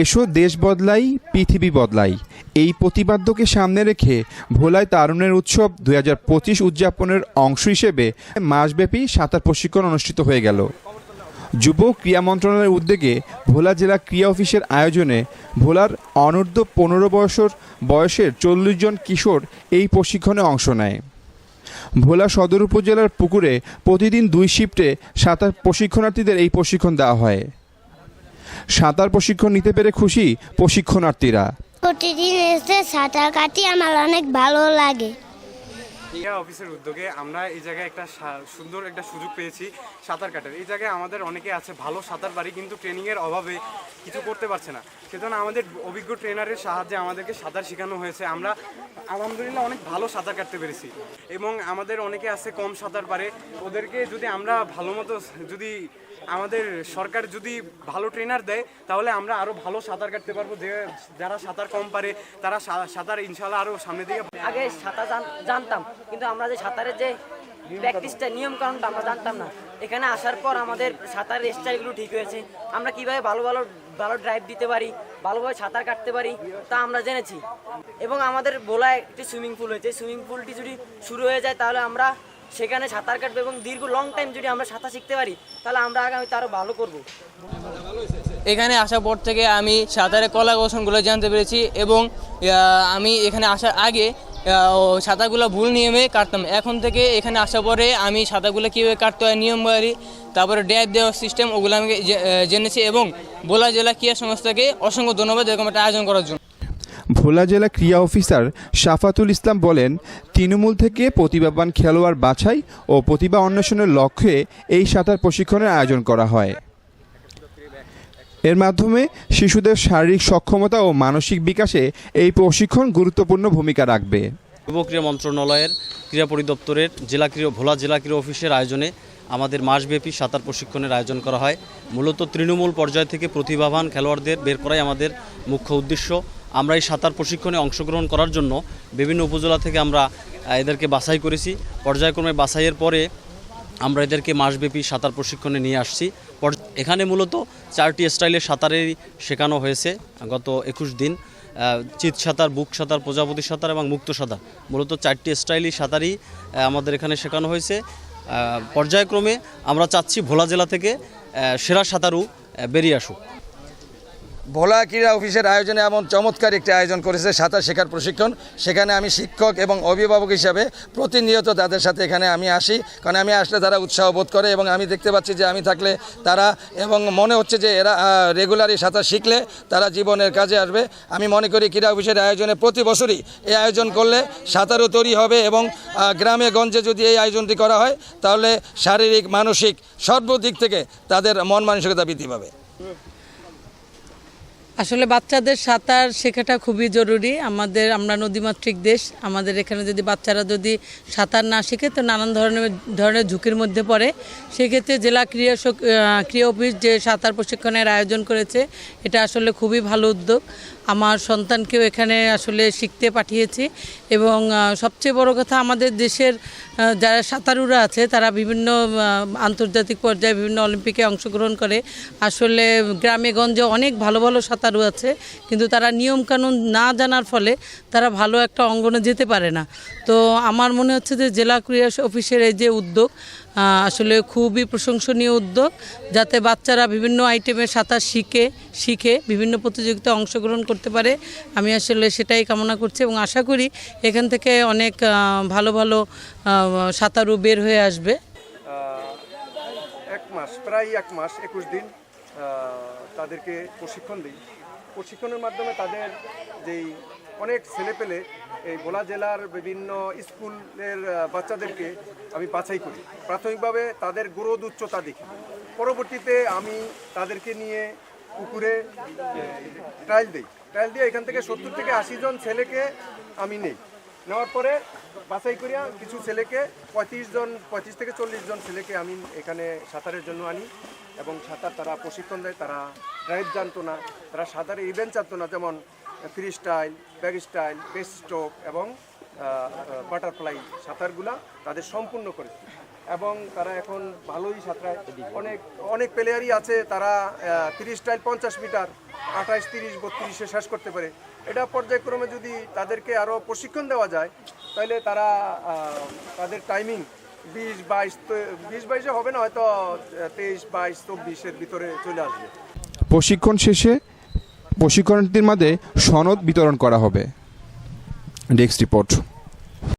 এসো দেশ বদলাই, পৃথিবী বদলাই। এই প্রতিবাদ্যকে সামনে রেখে ভোলায় তারুণের উৎসব দুই হাজার পঁচিশ উদযাপনের অংশ হিসেবে মাসব্যাপী সাঁতার প্রশিক্ষণ অনুষ্ঠিত হয়ে গেল। যুব ক্রীড়া মন্ত্রণালয়ের উদ্যোগে ভোলা জেলা ক্রীড়া অফিসের আয়োজনে ভোলার অনূর্ধ্ব পনেরো বছর বয়সের চল্লিশ জন কিশোর এই প্রশিক্ষণে অংশ নেয়। ভোলা সদর উপজেলার পুকুরে প্রতিদিন দুই শিফটে সাঁতার প্রশিক্ষণার্থীদের এই প্রশিক্ষণ দেওয়া হয়। সাঁতার প্রশিক্ষণ নিতে পেরে খুশি প্রশিক্ষণার্থীরা। প্রতিদিন এসে সাঁতার কাটি আমার অনেক ভালো লাগে। ক্রীড়া অফিসের উদ্যোগে আমরা এই জায়গায় একটা সা- সুন্দর একটা সুযোগ পেয়েছি সাঁতার কাটার। এই জায়গায় আমাদের অনেকে আছে ভালো সাঁতার পারি কিন্তু ট্রেনিংয়ের অভাবে কিছু করতে পারছে না। সেজন্য আমাদের অভিজ্ঞ ট্রেনারের সাহায্যে আমাদেরকে সাঁতার শেখানো হয়েছে। আমরা আলহামদুলিল্লাহ অনেক ভালো সাঁতার কাটতে পেরেছি। এবং আমাদের অনেকে আছে কম সাঁতার পারে। ওদেরকে যদি আমরা ভালো মতো যদি আমাদের সরকার যদি ভালো ট্রেনার দেয়, তাহলে আমরা আরও ভালো সাঁতার কাটতে পারব। যে, যারা সাঁতার কম পারে, তারা সাঁতার ইনশাল্লাহ আরও সামনের দিকে আগে সাঁতার জানতাম, কিন্তু আমরা যে সাঁতারের যে প্র্যাকটিসটা নিয়ম কানুনটা আমরা জানতাম না। এখানে আসার পর আমাদের সাঁতারের স্টাইলগুলো ঠিক হয়েছে। আমরা কীভাবে ভালো ভালো ভালো ড্রাইভ দিতে পারি, ভালোভাবে সাঁতার কাটতে পারি, তা আমরা জেনেছি। এবং আমাদের বোলায় একটি সুইমিং পুল হয়েছে। সুইমিং পুলটি যদি শুরু হয়ে যায়, তাহলে আমরা সেখানে সাঁতার কাটবো এবং দীর্ঘ লং টাইম যদি আমরা সাঁতার শিখতে পারি, তাহলে আমরা আগামীতে আরও ভালো করব। এখানে আসার পর থেকে আমি সাঁতারের কলা কৌশলগুলো জানতে পেরেছি এবং আমি এখানে আসার আগে সাঁতারগুলো ভুল নিয়মে কাটতাম। এখন থেকে এখানে আসার পরে আমি সাঁতারগুলো কীভাবে কাটতে হয়, নিয়ম বাড়ি, তারপরে ড্যাপ দেওয়ার সিস্টেম ওগুলো আমি জেনেছি এবং বোলা জেলা ক্রীড়া সংস্থাকে অসংখ্য ধন্যবাদ এরকম একটা আয়োজন করার জন্য। ভোলা জেলা ক্রীড়া অফিসার শাফাতুল ইসলাম বলেন, তৃণমূল থেকে প্রতিভাবান খেলোয়াড় বাছাই ও প্রতিভা অন্বেষণের লক্ষ্যে এই সাঁতার প্রশিক্ষণের আয়োজন করা হয়। এর মাধ্যমে শিশুদের শারীরিক সক্ষমতা ও মানসিক বিকাশে এই প্রশিক্ষণ গুরুত্বপূর্ণ ভূমিকা রাখবে। যুব ক্রীড়া মন্ত্রণালয়ের ক্রীড়া পরিদপ্তরের জেলা ক্রীড়া, ভোলা জেলা ক্রীড়া অফিসের আয়োজনে আমাদের মাসব্যাপী সাঁতার প্রশিক্ষণের আয়োজন করা হয়। মূলত তৃণমূল পর্যায় থেকে প্রতিভাবান খেলোয়াড়দের বের করাই আমাদের মুখ্য উদ্দেশ্য। আমরা এই সাঁতার প্রশিক্ষণে অংশগ্রহণ করার জন্য বিভিন্ন উপজেলা থেকে আমরা এদেরকে বাছাই করেছি। পর্যায়ক্রমে বাছাইয়ের পরে আমরা এদেরকে মাসব্যাপী সাঁতার প্রশিক্ষণে নিয়ে আসছি। এখানে মূলত চারটি স্টাইলে সাঁতারেরই শেখানো হয়েছে গত একুশ দিন। চিত সাঁতার, বুক সাঁতার, প্রজাপতি সাঁতার এবং মুক্ত সাঁতার। মূলত চারটি স্টাইলই সাঁতারই আমাদের এখানে শেখানো হয়েছে। পর্যায়ক্রমে আমরা চাচ্ছি ভোলা জেলা থেকে সেরা সাঁতারু বেরিয়ে আসুক। ভোলা ক্রীড়া অফিসের আয়োজনে এমন চমৎকার একটি আয়োজন করেছে সাঁতার শেখার প্রশিক্ষণ। সেখানে আমি শিক্ষক এবং অভিভাবক হিসাবে প্রতিনিয়ত তাদের সাথে এখানে আমি আসি। কারণ আমি আসলে তারা উৎসাহ বোধ করে এবং আমি দেখতে পাচ্ছি যে আমি থাকলে তারা এবং মনে হচ্ছে যে এরা রেগুলারই সাঁতার শিখলে তারা জীবনের কাজে আসবে। আমি মনে করি ক্রীড়া অফিসের আয়োজনে প্রতি বছরই এই আয়োজন করলে সাঁতারও তৈরি হবে এবং গ্রামে গঞ্জে যদি এই আয়োজনটি করা হয়, তাহলে শারীরিক, মানসিক সর্বদিক থেকে তাদের মন মানসিকতা বৃদ্ধি পাবে। আসলে বাচ্চাদের সাঁতার শেখাটা খুবই জরুরি। আমাদের, আমরা নদীমাতৃক দেশ, আমাদের এখানে যদি বাচ্চারা যদি সাঁতার না শেখে, তো নানান ধরনের ধরনের ঝুঁকির মধ্যে পড়ে। সেক্ষেত্রে জেলা ক্রীড়া ক্রীড়া অফিস যে সাঁতার প্রশিক্ষণের আয়োজন করেছে, এটা আসলে খুবই ভালো উদ্যোগ। আমার সন্তানকেও এখানে আসলে শিখতে পাঠিয়েছি এবং সবচেয়ে বড় কথা আমাদের দেশের যারা সাঁতারুরা আছে, তারা বিভিন্ন আন্তর্জাতিক পর্যায়ে বিভিন্ন অলিম্পিকে অংশগ্রহণ করে। আসলে গ্রামে গঞ্জে অনেক ভালো ভালো সাঁতারু আছে, কিন্তু তারা নিয়মকানুন না জানার ফলে তারা ভালো একটা অঙ্গনে যেতে পারে না। তো আমার মনে হচ্ছে যে জেলা ক্রীড়া অফিসের এই যে উদ্যোগ আসলে খুবই প্রশংসনীয় উদ্যোগ, যাতে বাচ্চারা বিভিন্ন আইটেমে সাঁতার শিখে শিখে বিভিন্ন প্রতিযোগিতায় অংশগ্রহণ করতে পারে। আমি আসলে সেটাই কামনা করছি এবং আশা করি এখান থেকে অনেক ভালো ভালো সাঁতারু বের হয়ে আসবে। এক মাস, প্রায় এক মাস, একুশ দিন। তাদেরকে প্রশিক্ষণ দিই। প্রশিক্ষণের মাধ্যমে তাদের যেই অনেক ছেলেপেলে এই ভোলা জেলার বিভিন্ন স্কুলের বাচ্চাদেরকে আমি বাছাই করি। প্রাথমিকভাবে তাদের গ্রোথ উচ্চতা দেখি। পরবর্তীতে আমি তাদেরকে নিয়ে পুকুরে ট্রায়াল দিই। ট্রায়াল দিয়ে এখান থেকে সত্তর থেকে আশি জন ছেলেকে আমি নেই। নেওয়ার পরে বাছাই করিয়া কিছু ছেলেকে, পঁয়ত্রিশ জন, পঁয়ত্রিশ থেকে চল্লিশ জন ছেলেকে আমি এখানে সাঁতারের জন্য আনি এবং সাঁতার তারা প্রশিক্ষণ দেয়, তারা ড্রাইভ জানতো না, তারা সাঁতারের ইভেন্ট জানতো না, যেমন free style back style best stroke এবং বাটারফ্লাই সাঁতারগুলা তাদের সম্পূর্ণ করেছি এবং তারা এখন ভালোই সাঁতরায়। অনেক অনেক প্লেয়ারই আছে, তারা তিরিশ টাইল পঞ্চাশ মিটার, আঠাশ, তিরিশ, বত্রিশে শেষ করতে পারে। এটা পর্যায়ক্রমে যদি তাদেরকে আরও প্রশিক্ষণ দেওয়া যায়, তাহলে তারা তাদের টাইমিং বিশ, বাইশ বিশ, বাইশে হবে না, হয়তো তেইশ, বাইশ, চব্বিশের ভিতরে চলে আসবে। প্রশিক্ষণ শেষে প্রশিক্ষণার্থীর মাঝে সনদ বিতরণ করা হবে। Desk report